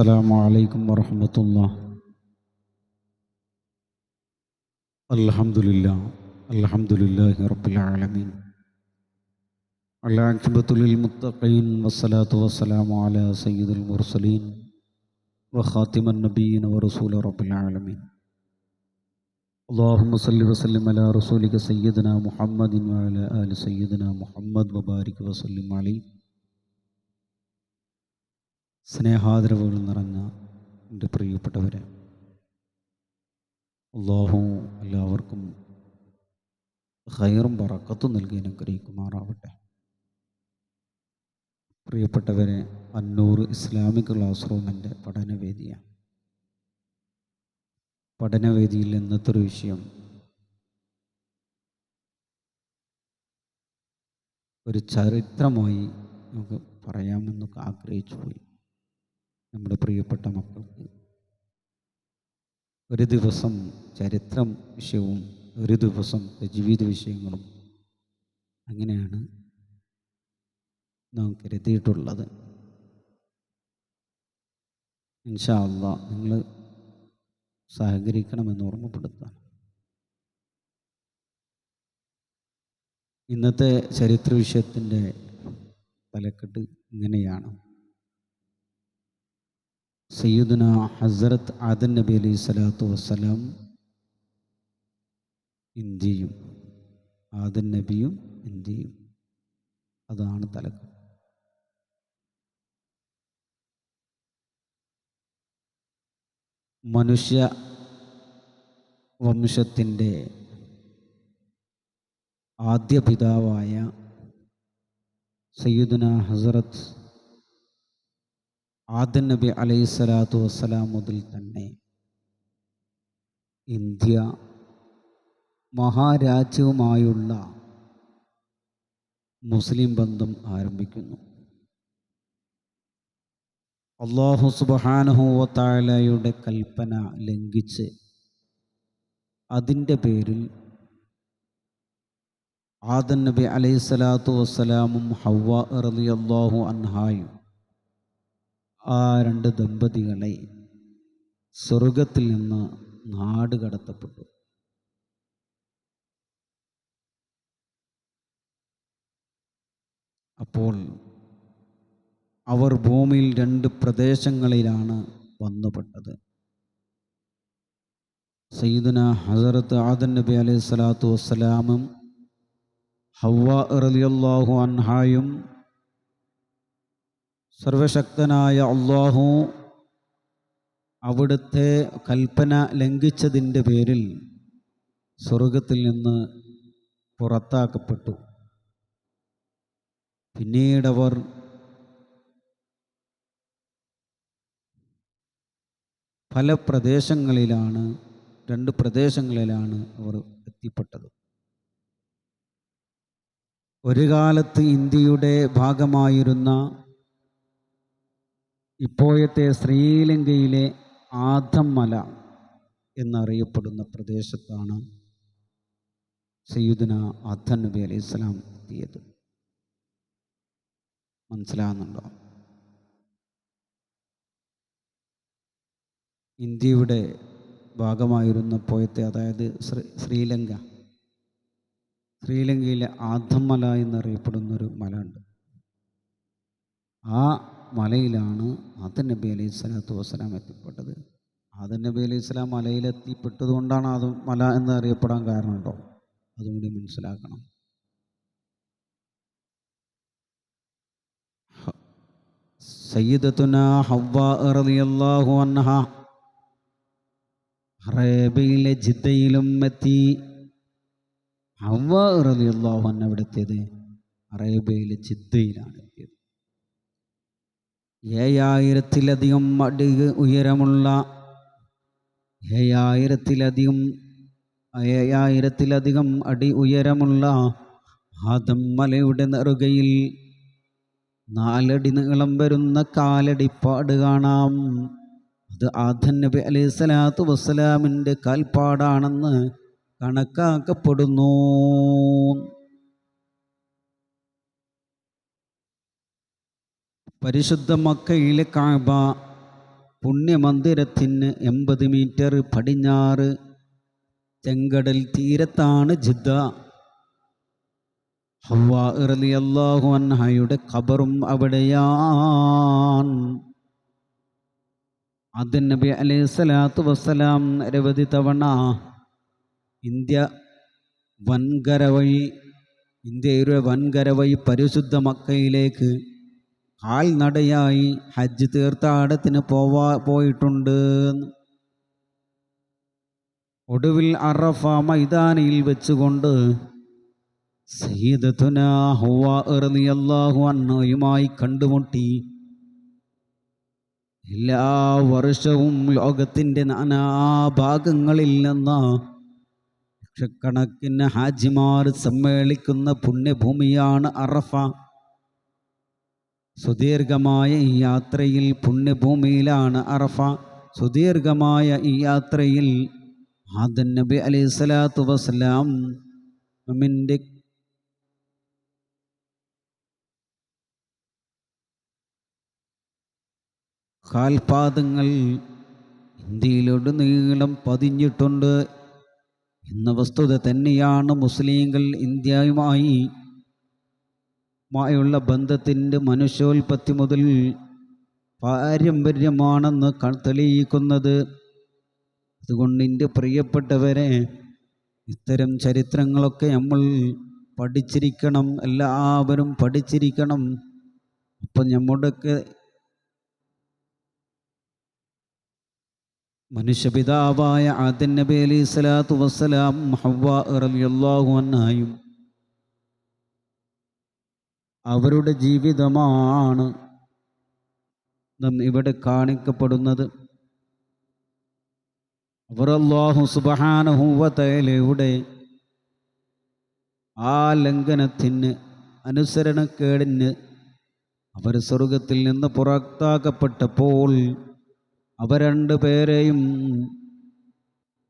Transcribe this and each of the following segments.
السلام عليكم ورحمة الله. الحمد لله. الحمد لله رب العالمين. العاقبة للمتقين والصلاة والسلام على سيد المرسلين وخاتم النبيين ورسول رب العالمين. اللهم صل وسلم على رسولك سيدنا محمد وعلى آل سيدنا محمد وبارك وسلم عليه. സ്നേഹാദരവുകൾ നിറഞ്ഞ എന്റെ പ്രിയപ്പെട്ടവരെ അള്ളാഹു എല്ലാവർക്കും ഹൈറും പറക്കത്തും നൽകി അനുഗ്രഹിക്കുമാറാവട്ടെ. പ്രിയപ്പെട്ടവരെ അന്നൂർ ഇസ്ലാമിക് ക്ലാസ് റൂമിന്റെ പഠനവേദിയാണ്. പഠനവേദിയിൽ ഇന്നത്തെ ഒരു വിഷയം ഒരു ചരിത്രമായി നമുക്ക് പറയാമെന്നൊക്കെ ആഗ്രഹിച്ചു പോയി നമ്മുടെ പ്രിയപ്പെട്ട മക്കൾക്ക്. ഒരു ദിവസം ചരിത്രം വിഷയവും ഒരു ദിവസം ജീവിത വിഷയങ്ങളും അങ്ങനെയാണ് നാം കരുതിയിട്ടുള്ളത്. ഇൻഷാല്ല നിങ്ങൾ സഹകരിക്കണമെന്ന് ഓർമ്മപ്പെടുത്താം. ഇന്നത്തെ ചരിത്ര വിഷയത്തിന്റെ തലക്കെട്ട് ഇങ്ങനെയാണ്. സയ്യിദുന ഹസ്രത്ത് ആദൻ നബി അലൈഹി സ്വലാത്തു വസ്സലാം ഇന്ത്യയും ആദൻ നബിയും ഇന്ത്യയും. അതാണ് തലക്ക്. മനുഷ്യ വംശത്തിന്റെ ആദ്യ പിതാവായ സയ്യിദുന ഹസ്രത്ത് ആദൻ നബി അലൈഹി സ്വലാത്തു വസ്സലാം മുതൽ തന്നെ ഇന്ത്യ മഹാരാജ്യവുമായുള്ള മുസ്ലിം ബന്ധം ആരംഭിക്കുന്നു. അള്ളാഹു സുബാനഹുവത്തായാലയുടെ കൽപ്പന ലംഘിച്ച് അതിന്റെ പേരിൽ ആദൻ നബി അലൈഹി സ്വലാത്തു വസ്സലാമും ഹവ്വ റലി അള്ളാഹു അൻഹായും ആ രണ്ട് ദമ്പതികളെ സ്വർഗത്തിൽ നിന്ന് നാട് കടത്തപ്പെട്ടു. അപ്പോൾ അവർ ഭൂമിയിൽ രണ്ട് പ്രദേശങ്ങളിലാണ് വന്നുപെട്ടത്. സയ്യിദന ഹസരത്ത് ആദൻ നബി അലൈഹി സ്വലാത്തു വസ്സലാമും ഹവ്വ റലിയല്ലാഹു അൻഹായും സർവശക്തനായ അള്ളാഹു അവിടുത്തെ കൽപ്പന ലംഘിച്ചതിന്റെ പേരിൽ സ്വർഗത്തിൽ നിന്ന് പുറത്താക്കപ്പെട്ടു. പിന്നീടവർ പല പ്രദേശങ്ങളിലാണ് രണ്ട് പ്രദേശങ്ങളിലാണ് അവർ എത്തിപ്പെട്ടത്. ഒരു കാലത്ത് ഇന്ത്യയുടെ ഭാഗമായിരുന്ന ഇപ്പോഴത്തെ ശ്രീലങ്കയിലെ ആദമ്മല എന്നറിയപ്പെടുന്ന പ്രദേശത്താണ് സയ്യുദന ആദൻ നബി അലൈഹി സ്വലാം എത്തിയത്. മനസ്സിലാകുന്നുണ്ടോ ഇന്ത്യയുടെ ഭാഗമായിരുന്ന പോയത്തെ അതായത് ശ്രീ ശ്രീലങ്ക. ശ്രീലങ്കയിലെ ആദമ്മല എന്നറിയപ്പെടുന്നൊരു മല ഉണ്ട് ആ മലയിലാണ് ആദൻ നബി അലൈഹി സ്വലാത്തു വസ്സലാം എത്തിപ്പെട്ടത്. ആദൻ നബി അലൈഹി സ്വലാം മലയിലെത്തിപ്പെട്ടത് കൊണ്ടാണ് അത് മല എന്ന് അറിയപ്പെടാൻ കാരണമുണ്ടോ അതും കൂടി മനസ്സിലാക്കണം. സയ്യിദത്തുന ഹവ്വ റളിയല്ലാഹു അൻഹ അറേബ്യയിലെ ജിദ്ദയിലും എത്തി. ഹവ്വ റളിയല്ലാഹു അൻഹ എവിടെ എത്തിയത് അറേബ്യയിലെ ജിദ്ദയിലാണ് എത്തിയത്. ഏഴായിരത്തിലധികം അടി ഉയരമുള്ള ഏഴായിരത്തിലധികം ഏഴായിരത്തിലധികം അടി ഉയരമുള്ള ആദം മലയുടെ നെറുകയിൽ നാലടി നീളം വരുന്ന കാലടിപ്പാട് കാണാം. അത് ആദൻ നബി അലൈഹി സ്വലാത്തു വസ്സലാമിന്റെ കാൽപ്പാടാണെന്ന് കണക്കാക്കപ്പെടുന്നു. പരിശുദ്ധ മക്കയിലെ കാബ പുണ്യമന്ദിരത്തിന് എൺപത് മീറ്റർ പടിഞ്ഞാറ് ചെങ്കടൽ തീരത്താണ് ജിദ്ദ. ഹവ്വാ റളിയല്ലാഹു അൻഹയുടെ ഖബറും അവിടെയാണ് അതിൻ നബി അലൈഹി സ്വലാത്തു വസ്സലാം നിരവധി തവണ ഇന്ത്യ വൻകര വഴി ഇന്ത്യയുടെ വൻകര വഴി പരിശുദ്ധ മക്കയിലേക്ക് കാൽനടയായി ഹജ്ജ് തീർത്ഥാടത്തിന് പോവാ പോയിട്ടുണ്ട്. ഒടുവിൽ അറഫ മൈതാനിയിൽ വെച്ചുകൊണ്ട് അന്നയുമായി കണ്ടുമുട്ടി. എല്ലാ വർഷവും ലോകത്തിന്റെ നാനാഭാഗങ്ങളിൽ നിന്ന് ലക്ഷക്കണക്കിന് ഹാജിമാർ സമ്മേളിക്കുന്ന പുണ്യഭൂമിയാണ് അറഫ. സുദീർഘമായ ഈ യാത്രയിൽ പുണ്യഭൂമിയിലാണ് അറഫ. സുദീർഘമായ ഈ യാത്രയിൽ ആദൻ നബി അലൈഹി സ്വലാത്തു വസ്സലാം മിന്റെ കാൽപാദങ്ങൾ ഇന്ത്യയിലുടനീളം പതിഞ്ഞിട്ടുണ്ട്. എന്ന വസ്തുത തന്നെയാണ് മുസ്ലിങ്ങൾ ഇന്ത്യയുമായി മായുള്ള ബന്ധത്തിന്റെ മനുഷ്യോൽപത്തി മുതൽ പാരമ്പര്യമാണെന്ന് തെളിയിക്കുന്നത്. അതുകൊണ്ട് എന്റെ പ്രിയപ്പെട്ടവരെ ഇത്തരം ചരിത്രങ്ങളൊക്കെ നമ്മൾ പഠിച്ചിരിക്കണം എല്ലാവരും പഠിച്ചിരിക്കണം. അപ്പം നമ്മുടെയൊക്കെ മനുഷ്യപിതാവായ ആദ്യ നബി അലി സ്വലാത്തു വസ്സലാം ഹവ്വ റളിയല്ലാഹു അൻഹായും അവരുടെ ജീവിതമാണ് ഇവിടെ കാണിക്കപ്പെടുന്നത്. അവർ അള്ളാഹു സുബ്ഹാനഹു വ തആലയുടെ ആ ലംഘനത്തിന് അനുസരണക്കേടിന് അവർ സ്വർഗത്തിൽ നിന്ന് പുറത്താക്കപ്പെട്ടപ്പോൾ അവ രണ്ട് പേരെയും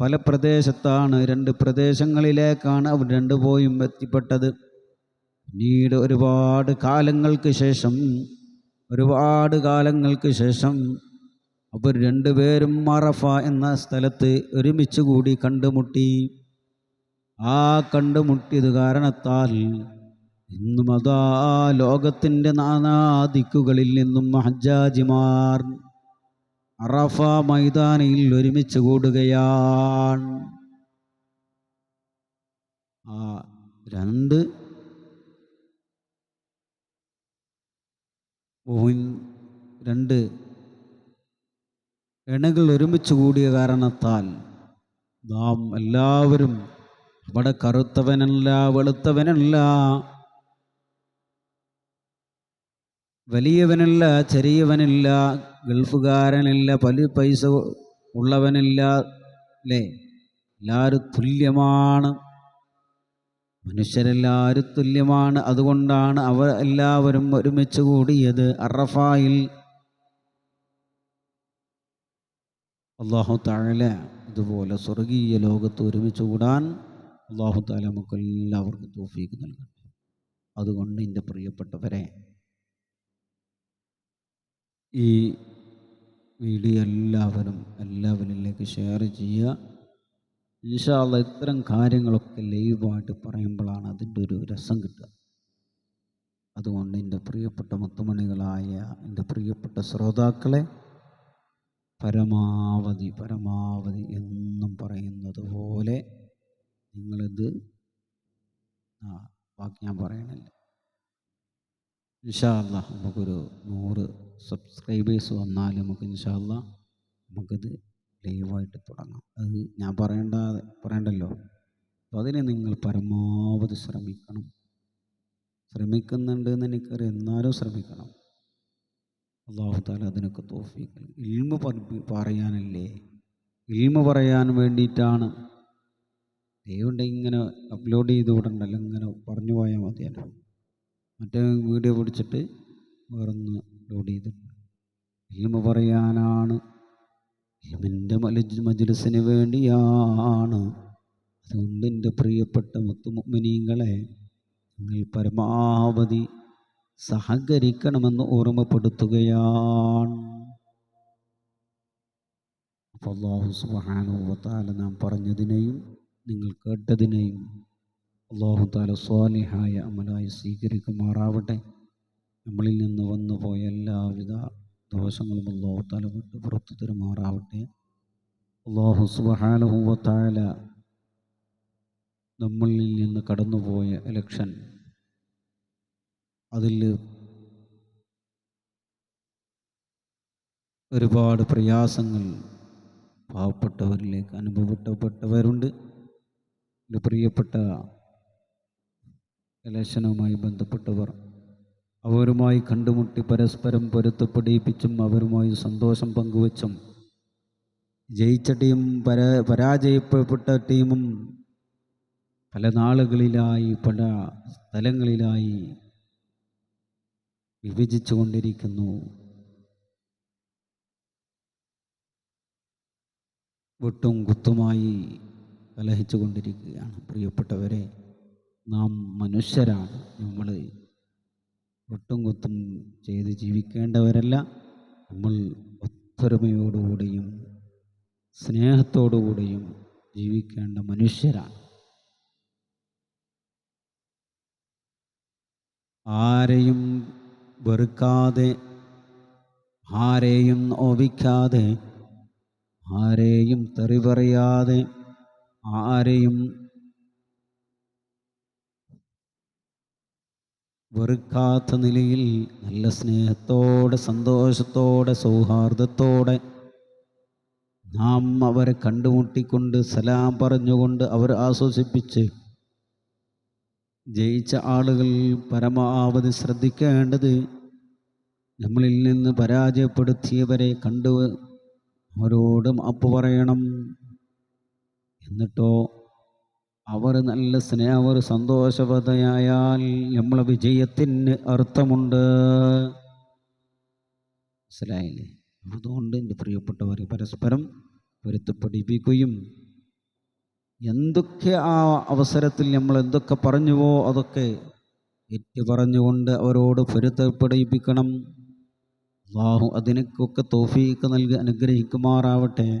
പല പ്രദേശത്താണ് രണ്ട് പ്രദേശങ്ങളിലേക്കാണ് അവർ രണ്ടുപോയും എത്തിപ്പെട്ടത്. പിന്നീട് ഒരുപാട് കാലങ്ങൾക്ക് ശേഷം ഒരുപാട് കാലങ്ങൾക്ക് ശേഷം അവർ രണ്ടുപേരും മറഫ എന്ന സ്ഥലത്ത് ഒരുമിച്ച് കൂടി കണ്ടുമുട്ടി. ആ കണ്ടുമുട്ടിയത് കാരണത്താൽ ഇന്നും അതാ ലോകത്തിന്റെ നാനാദിക്കുകളിൽ നിന്നും ഹജ്ജാജിമാർ അറഫ മൈതാനിയിൽ ഒരുമിച്ച് കൂടുകയാണ്. ആ രണ്ട് രണ്ട് ഇണകൾ ഒരുമിച്ച് കൂടിയ കാരണത്താൽ നാം എല്ലാവരും അവിടെ കറുത്തവനല്ല വെളുത്തവനല്ല വലിയവനല്ല ചെറിയവനില്ല ഗൾഫുകാരനില്ല പല പൈസ ഉള്ളവനില്ല അല്ലേ? എല്ലാവരും തുല്യമാണ്. മനുഷ്യരെല്ലാവരും തുല്യമാണ്. അതുകൊണ്ടാണ് അവർ എല്ലാവരും ഒരുമിച്ച് കൂടിയത് അറഫായിൽ. അള്ളാഹു താഴല ഇതുപോലെ സ്വർഗീയ ലോകത്ത് ഒരുമിച്ച് കൂടാൻ അള്ളാഹു താല നമുക്ക് എല്ലാവർക്കും നൽകട്ടെ. അതുകൊണ്ട് എന്റെ പ്രിയപ്പെട്ടവരെ ഈ വീഡിയോ എല്ലാവരും എല്ലാവരിലേക്ക് ഷെയർ ചെയ്യുക. ഇൻഷാല്ല ഇത്തരം കാര്യങ്ങളൊക്കെ ലൈവായിട്ട് പറയുമ്പോഴാണ് അതിന്റെ ഒരു രസം കിട്ടുക. അതുകൊണ്ട് എന്റെ പ്രിയപ്പെട്ട മുത്തുമണികളായ എന്റെ പ്രിയപ്പെട്ട ശ്രോതാക്കളെ പരമാവധി പരമാവധി എന്നും പറയുന്നത് പോലെ നിങ്ങളിത് ബാക്കി ഞാൻ പറയണില്ല. ഇൻഷാല്ല നമുക്കൊരു നൂറ് സബ്സ്ക്രൈബേഴ്സ് വന്നാൽ നമുക്ക് ഇൻഷാല്ല നമുക്കിത് ലൈവായിട്ട് തുടങ്ങാം. അത് ഞാൻ പറയേണ്ട പറയണ്ടല്ലോ. അപ്പോൾ അതിന് നിങ്ങൾ പരമാവധി ശ്രമിക്കണം. ശ്രമിക്കുന്നുണ്ട് എന്ന് എനിക്കറിയാം. എന്നാലും ശ്രമിക്കണം. അള്ളാഹു താല അതിനൊക്കെ തോഫീക്ക് ഇൽമ പറയാനല്ലേ? ഇൽമ പറയാൻ വേണ്ടിയിട്ടാണ്. ദൈവം ഇങ്ങനെ അപ്ലോഡ് ചെയ്ത് വിടണ്ടല്ലോ ഇങ്ങനെ പറഞ്ഞു പോയാൽ മതിയല്ലോ. മറ്റേ വീഡിയോ പിടിച്ചിട്ട് വേറൊന്ന് അപ്ലോഡ് ചെയ്തിട്ടുണ്ട് ഇൽമ പറയാനാണ് ഇൽമിന്റെ മജുലസിന് വേണ്ടിയാണ്. അതുകൊണ്ട് എന്റെ പ്രിയപ്പെട്ട മുത്തുമുക്മിനീങ്ങളെ നിങ്ങൾ പരമാവധി സഹകരിക്കണമെന്ന് ഓർമ്മപ്പെടുത്തുകയാണ്. അപ്പോൾ അള്ളാഹു സുബ്ഹാനഹു താല നാം പറഞ്ഞതിനെയും നിങ്ങൾ കേട്ടതിനെയും അള്ളാഹു താല സ്വാലിഹായ അമലായി സ്വീകരിക്കുമാറാവട്ടെ. നമ്മളിൽ നിന്ന് വന്നുപോയ എല്ലാവിധ ദോഷങ്ങളും അള്ളാഹു താല വിട്ട് പുറത്തു തരുമാറാവട്ടെ. അള്ളാഹു സുബ്ഹാനഹു താല നമ്മളിൽ നിന്ന് കടന്നുപോയ ഇലക്ഷൻ അതിൽ ഒരുപാട് പ്രയാസങ്ങൾ പാവപ്പെട്ടവരിലേക്ക് അനുഭവപ്പെട്ടവരുണ്ട്. എന്റെ പ്രിയപ്പെട്ട ഇലക്ഷനുമായി ബന്ധപ്പെട്ടവർ അവരുമായി കണ്ടുമുട്ടി പരസ്പരം പൊരുത്തപ്പെടിപ്പിച്ചും അവരുമായി സന്തോഷം പങ്കുവച്ചും ജയിച്ച ടീം പര പരാജയപ്പെട്ട ടീമും പല നാളുകളിലായി പല സ്ഥലങ്ങളിലായി വിഭജിച്ചു കൊണ്ടിരിക്കുന്നു. വെട്ടും കുത്തുമായി കലഹിച്ചു കൊണ്ടിരിക്കുകയാണ്. പ്രിയപ്പെട്ടവരെ നാം മനുഷ്യരാണ്. നമ്മൾ വെട്ടും കുത്തും ചെയ്ത് ജീവിക്കേണ്ടവരല്ല. നമ്മൾ ഒത്തൊരുമയോടുകൂടിയും സ്നേഹത്തോടുകൂടിയും ജീവിക്കേണ്ട മനുഷ്യരാണ്. ആരെയും വെറുക്കാതെ ആരെയും നോവിക്കാതെ ആരെയും തെറി പറയാതെ ആരെയും വെറുക്കാത്ത നിലയിൽ നല്ല സ്നേഹത്തോടെ സന്തോഷത്തോടെ സൗഹാർദ്ദത്തോടെ നാം അവരെ കണ്ടുമുട്ടിക്കൊണ്ട് സലാം പറഞ്ഞുകൊണ്ട് അവരെ ആശ്വസിപ്പിച്ച് ജയിച്ച ആളുകൾ പരമാവധി ശ്രദ്ധിക്കേണ്ടത് നമ്മളിൽ നിന്ന് പരാജയപ്പെടുത്തിയവരെ കണ്ടു അവരോട് അപ്പ് പറയണം. എന്നിട്ടോ അവർ നല്ല സ്നേഹ അവർ സന്തോഷവതയായാൽ നമ്മളെ വിജയത്തിന് അർത്ഥമുണ്ട്. മനസ്സിലായില്ലേ? അതുകൊണ്ട് എന്റെ പ്രിയപ്പെട്ടവരെ പരസ്പരം പൊരുത്തപ്പെടിപ്പിക്കുകയും എന്തൊക്കെ ആ അവസരത്തിൽ നമ്മൾ എന്തൊക്കെ പറഞ്ഞുവോ അതൊക്കെ ഏറ്റു പറഞ്ഞുകൊണ്ട് അവരോട് പൊരുത്തപ്പെടിപ്പിക്കണം അള്ളാഹു അതിനൊക്കെ തോഫീക്ക് നൽകി അനുഗ്രഹിക്കുമാറാവട്ടെ.